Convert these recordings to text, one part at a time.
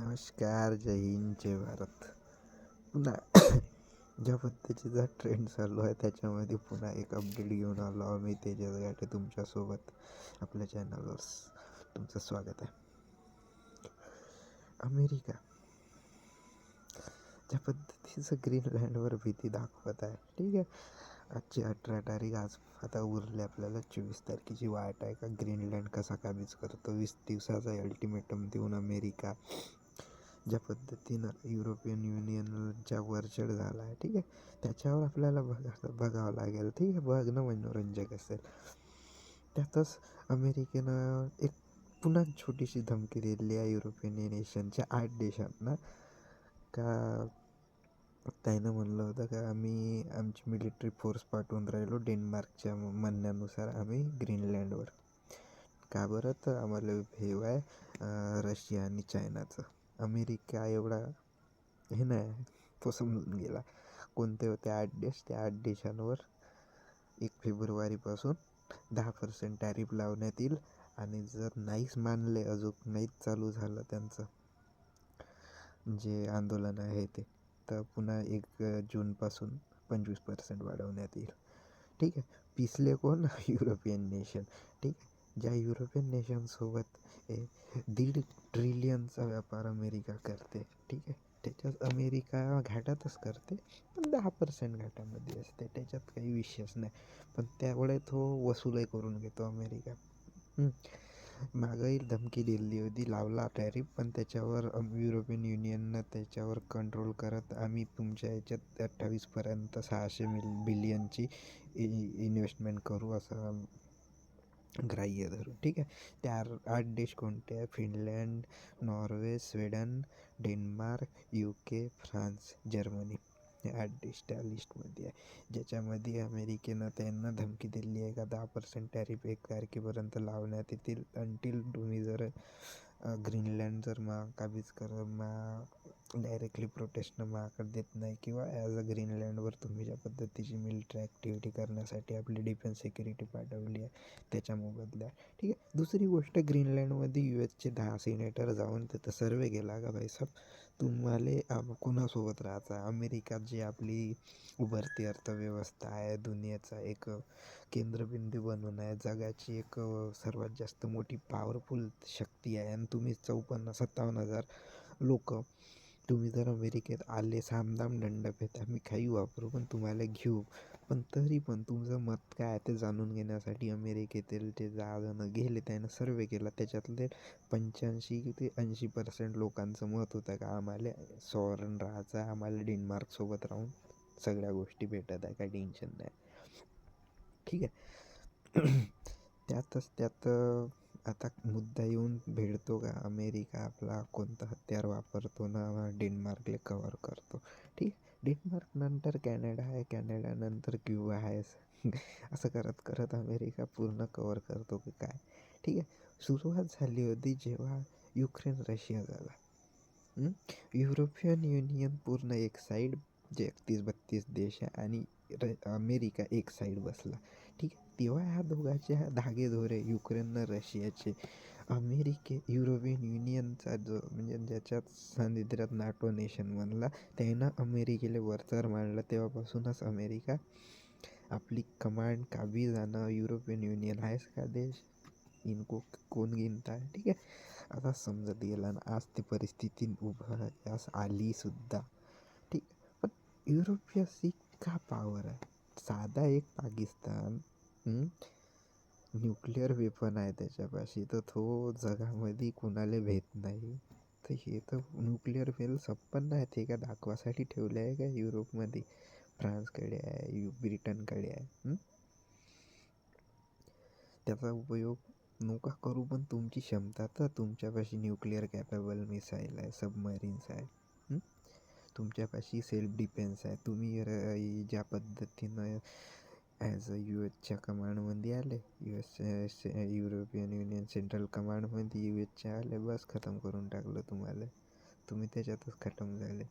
नमस्कार जय हिंद जय भारत. पुन्हा ज्या पद्धतीचा ट्रेंड चालू आहे त्याच्यामध्ये पुन्हा एक अपडेट घेऊन आलो आम्ही तेजस गाठे तुमच्यासोबत आपल्या चॅनलवर तुमचं स्वागत आहे. अमेरिका. ज्या पद्धतीचं ग्रीनलँडवर भीती दाखवत आहे ठीक आहे? आजची अठरा तारीख आज आता उरले आपल्याला चोवीस तारखेची वाट आहे का? ग्रीनलँड कसा काबीज करतो? वीस दिवसाचा अल्टिमेटम देऊन अमेरिका ज्या पद्धतीनं युरोपियन युनियनच्या वरचढ झाला आहे ठीक आहे? त्याच्यावर आपल्याला बघा बघावं लागेल ठीक आहे? बघणं मनोरंजक असेल. त्यातच अमेरिकेनं एक पुन्हा छोटीशी धमकी दिली आहे युरोपियन नेशनच्या आठ देशांना. का त्यानं म्हणलं होतं का आम्ही आमची मिलिटरी फोर्स पाठवून राहिलो डेन्मार्कच्या म्हणण्यानुसार आम्ही ग्रीनलँडवर. का बरं? तर आम्हाला भेव आहे रशिया आणि चायनाचं. अमेरिका एवढा हे नाही तो समजून गेला. कोणते होते? आठ देश. त्या आठ देशांवर एक फेब्रुवारीपासून दहा पर्सेंट टॅरिफ लावण्यात येईल. आणि जर नाहीच मानले अजून नाहीच चालू झालं त्यांचं जे आंदोलन आहे ते तर पुन्हा एक जूनपासून पंचवीस पर्सेंट वाढवण्यात येईल. ठीक आहे. पिसले कोण? European nation. ठीक आहे. ज्या युरोपियन नेशनसोबत हे दीड ट्रिलियनचा व्यापार अमेरिका करते ठीक आहे? त्याच्यात अमेरिका घाटातच करते पण दहा पर्सेंट घाटामध्ये असते त्याच्यात काही विषयच नाही. पण त्यामुळे तो वसूलही करून घेतो अमेरिका. मागंही धमकी दिली होती लावला टॅरिफ पण त्याच्यावर युरोपियन युनियननं त्याच्यावर कंट्रोल करत आम्ही तुमच्या याच्यात अठ्ठावीसपर्यंत सहाशे मिल बिलियनची इन्व्हेस्टमेंट करू असं ग्राह्य धरू ठीक आहे? त्या आठ देश कोणते आहे Finland Norway Sweden Denmark U K France Germany. हे आठ देश त्या लिस्टमध्ये आहे. ज्याच्यामध्ये अमेरिकेनं त्यांना धमकी दिली आहे का? दहा पर्सेंट टॅरिफ एक तारखेपर्यंत लावण्यात येतील. अंटील तुम्ही जर ग्रीनलँड जर मा काबीज कर मा डायरेक्टली प्रोटेस्टनं माकडे देत नाही किंवा ॲज अ ग्रीनलँडवर तुम्ही ज्या पद्धतीची मिलिटरी ॲक्टिव्हिटी करण्यासाठी आपली डिफेन्स सिक्युरिटी पाठवली आहे त्याच्या मोबदल्या ठीक आहे? दुसरी गोष्ट ग्रीनलँडमध्ये यू एसचे दहा सिनेटर जाऊन तिथं सर्वे केला का भाईसाहेब तुम्हाला कोणासोबत राहायचं आहे? अमेरिकात जी आपली उभरती अर्थव्यवस्था आहे दुनियाचा एक केंद्रबिंदू बनून आहे जगाची एक सर्वात जास्त मोठी पॉवरफुल शक्ती आहे आणि तुम्ही चौपन्न सत्तावन्न हजार लोक तुम्ही जर अमेरिकेत आले सामदाम दंडभेद आम्ही काही वापरू पण तुम्हाला घेऊ. पण तरी पण तुमचं मत काय आहे ते जाणून घेण्यासाठी अमेरिकेतील ते जाजणं जणं गेले त्यानं सर्वे केला. त्याच्यातले पंच्याऐंशी ते ऐंशी पर्सेंट लोकांचं मत होतं का आम्हाला सॉरन राहायचं आहे आम्हाला डेन्मार्कसोबत राहून सगळ्या गोष्टी भेटत आहे काय टेन्शन नाही. ठीक आहे. त्यातच त्यात आता मुद्दा येऊन भेटतो का? अमेरिका आपला कोणतं हत्यार वापरतो ना डेन्मार्कला कवर करतो. ठीक? डेन्मार्क नंतर कॅनडा आहे. कॅनडानंतर क्युबा आहे. असं करत करत अमेरिका पूर्ण कवर करतो की काय? ठीक आहे? सुरुवात झाली होती जेव्हा युक्रेन रशिया झाला. युरोपियन युनियन पूर्ण एक साईड जे एकतीस बत्तीस देश आहे आणि र अमेरिका एक साईड बसला. ठीक आहे. तेव्हा ह्या दोघांचे धागेदोरे युक्रेननं रशियाचे अमेरिके युरोपियन युनियनचा जो म्हणजे ज्याच्यात सानिद्र्यात नाटो नेशन बनला त्यानं अमेरिकेला वरचर मांडलं. तेव्हापासूनच अमेरिका आपली कमांड काबी जाणं युरोपियन युनियन आहेच का देश? इनको कोण गिनता आहे? ठीक आहे. आता समजत गेला ना आज ती परिस्थिती उभं आज आलीसुद्धा ठीक पण युरोपियसी का पावर आहे? साधा एक पाकिस्तान न्यूक्लिअर वेपन आहे त्याच्यापाशी. तर तो जगामध्ये कुणाला भेट नाही. तर हे तर न्यूक्लिअर वेल संपन्न नाही ते का दाखवासाठी ठेवले आहे का युरोपमध्ये? फ्रान्सकडे आहे यू ब्रिटनकडे आहे. त्याचा उपयोग नका करू पण तुमची क्षमता तर तुमच्यापाशी न्यूक्लिअर कॅपेबल मिसाईल आहे सबमरीन्स आहे. तुमच्यापाशी सेल्फ डिफेन्स आहे. तुम्ही ज्या पद्धतीनं ॲज अ यू एसच्या कमांडमध्ये आले U S European Union central कमांडमध्ये U एसच्या आले बस खतम करून टाकलं तुम्हाला. तुम्ही त्याच्यातच खतम झाले.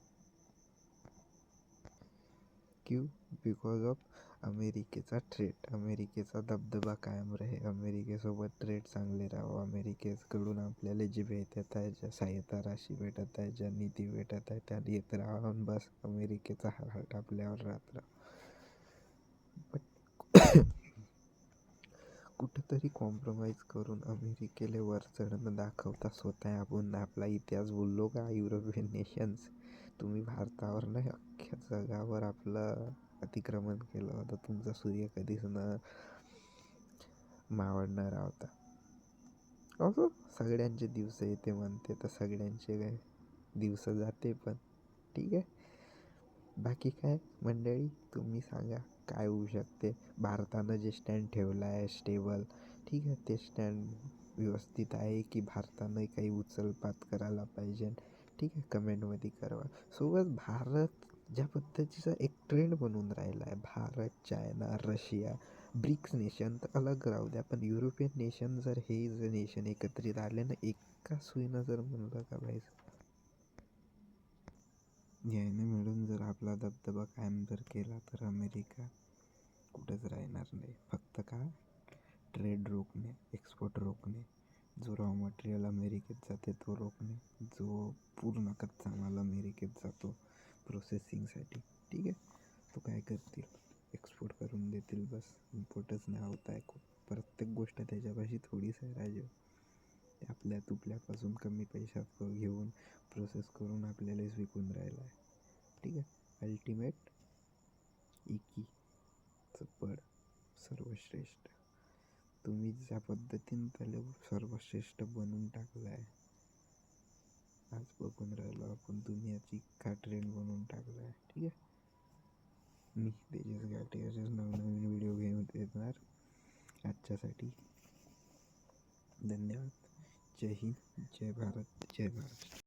क्यू? बिकॉज ऑफ अमेरिकेचा ट्रेड अमेरिकेचा दबदबा कायम राहे. अमेरिकेसोबत ट्रेड चांगले राहावं. अमेरिकेकडून आपल्याला जे भेटत आहे ज्या सहायता राशी भेटत आहे ज्या निधी भेटत आहे त्या येत राहावं बस अमेरिकेचा हात आपल्यावर राहत राहा. बट कुठंतरी कॉम्प्रोमाइज करून अमेरिकेला वर चढणं दाखवता स्वतः आपण आपला इतिहास बोललो का युरोपियन नेशन्स तुम्ही भारतावर नाही अख्ख्या जगावर आपलं अतिक्रमण केलं होतं. तुमचा सूर्य कधीच न मावडणारा होता. असो सगळ्यांचे दिवस येते म्हणते तर सगळ्यांचे काय दिवस जाते पण. ठीक आहे. बाकी काय मंडळी तुम्ही सांगा. काय होऊ शकते? भारतानं जे स्टँड ठेवलं आहे स्टेबल ठीक आहे ते स्टँड व्यवस्थित आहे की भारतानं काही उचलपात करायला पाहिजे? ठीक आहे कमेंटमध्ये कळवा सोबत भारत ज्या पद्धतीचा एक ट्रेंड बनून राहिला आहे Bharat China Russia BRICS nation तर अलग राहू द्या. पण युरोपियन नेशन जर हे जर नेशन एकत्रित आले ना एका सुईनं जर म्हणलं का भाई याने मिळून जर आपला दबदबा कायम जर केला तर अमेरिका कुठंच राहणार नाही. फक्त का ट्रेड रोखणे एक्सपोर्ट रोखणे. जो रॉ मटेरियल अमेरिकेत जाते तो रोखणे. जो पूर्ण कच्चा माल अमेरिकेत जातो प्रोसेसिंगसाठी ठीक आहे? तो काय करतील? एक्सपोर्ट करून देतील बस. इम्पोर्टच नाही होत आहे खूप. प्रत्येक गोष्ट त्याच्यापाशी थोडीच आहे राजू आपल्या तुपल्यापासून कमी पैशात घेऊन प्रोसेस करून आपल्यालाच विकून राहिला आहे. ठीक आहे? अल्टिमेट एकीचं बळ सर्वश्रेष्ठ. तुम्ही ज्या पद्धतीनं त्याला सर्वश्रेष्ठ बनवून टाकला आहे आज बघून राहिलो आपण दुनियाची का ट्रेंड बनवून टाकला आहे. ठीक आहे? मी तेजस घाटे असेच नवनवीन व्हिडिओ घेऊन येणार. आजच्यासाठी धन्यवाद. जय हिंद जय भारत जय महाराष्ट्र